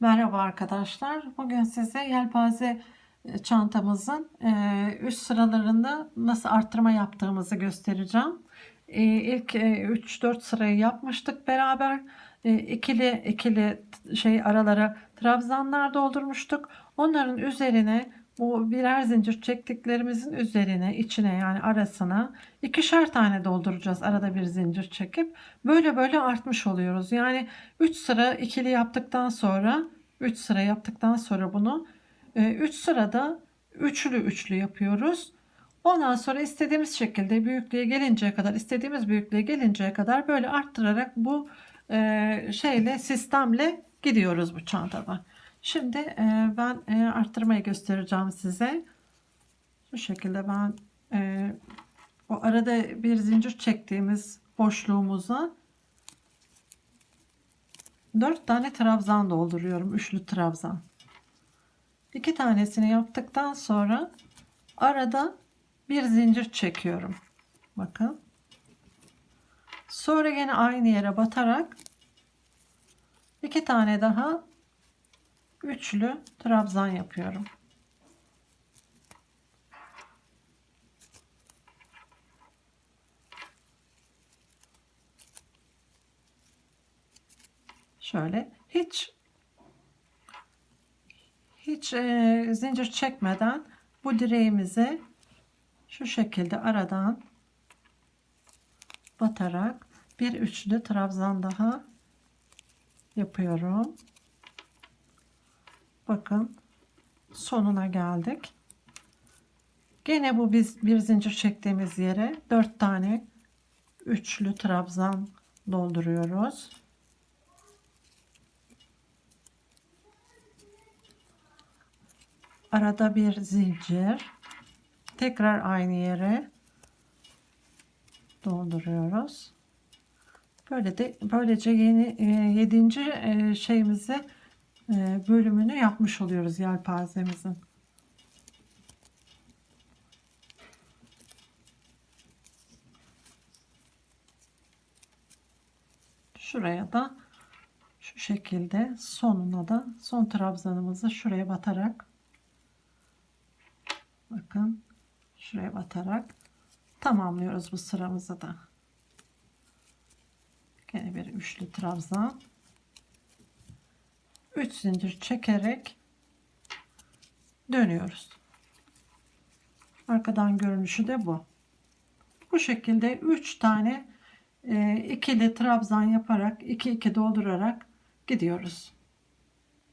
Merhaba arkadaşlar. Bugün size yelpaze e, çantamızın e, üst sıralarında nasıl arttırma yaptığımızı göstereceğim. E, İlk 3-4 sırayı yapmıştık beraber. İkili ikili şey aralara trabzanlar doldurmuştuk. Onların üzerine bu birer zincir çektiklerimizin üzerine içine yani arasına ikişer tane dolduracağız arada bir zincir çekip böyle böyle artmış oluyoruz. Yani 3 sıra ikili yaptıktan sonra 3 sıra yaptıktan sonra bunu 3 sırada üçlü üçlü yapıyoruz. Ondan sonra istediğimiz şekilde büyüklüğe gelinceye kadar istediğimiz büyüklüğe gelinceye kadar böyle arttırarak bu e, şeyle sistemle gidiyoruz bu çantada. Şimdi e, ben e, arttırmayı göstereceğim size. Bu şekilde ben e, o arada bir zincir çektiğimiz boşluğumuza 4 tane trabzan dolduruyorum. Üçlü trabzan. 2 tanesini yaptıktan sonra arada bir zincir çekiyorum. Bakın. Sonra yine aynı yere batarak iki tane daha üçlü trabzan yapıyorum. Şöyle hiç hiç e, zincir çekmeden bu direğimizi şu şekilde aradan batarak bir üçlü trabzan daha yapıyorum. Bakın sonuna geldik. Gene bu biz bir zincir çektiğimiz yere dört tane üçlü trabzan dolduruyoruz. Arada bir zincir. Tekrar aynı yere dolduruyoruz. Böyle de böylece yeni e, yedinci e, şeyimizi bölümünü yapmış oluyoruz yelpazemizin. Şuraya da şu şekilde sonuna da son trabzanımızı şuraya batarak bakın şuraya batarak tamamlıyoruz bu sıramızı da. Yine bir üçlü trabzan. 3 zincir çekerek dönüyoruz. Arkadan görünüşü de bu. Bu şekilde 3 tane e, ikili trabzan yaparak 2 2 doldurarak gidiyoruz.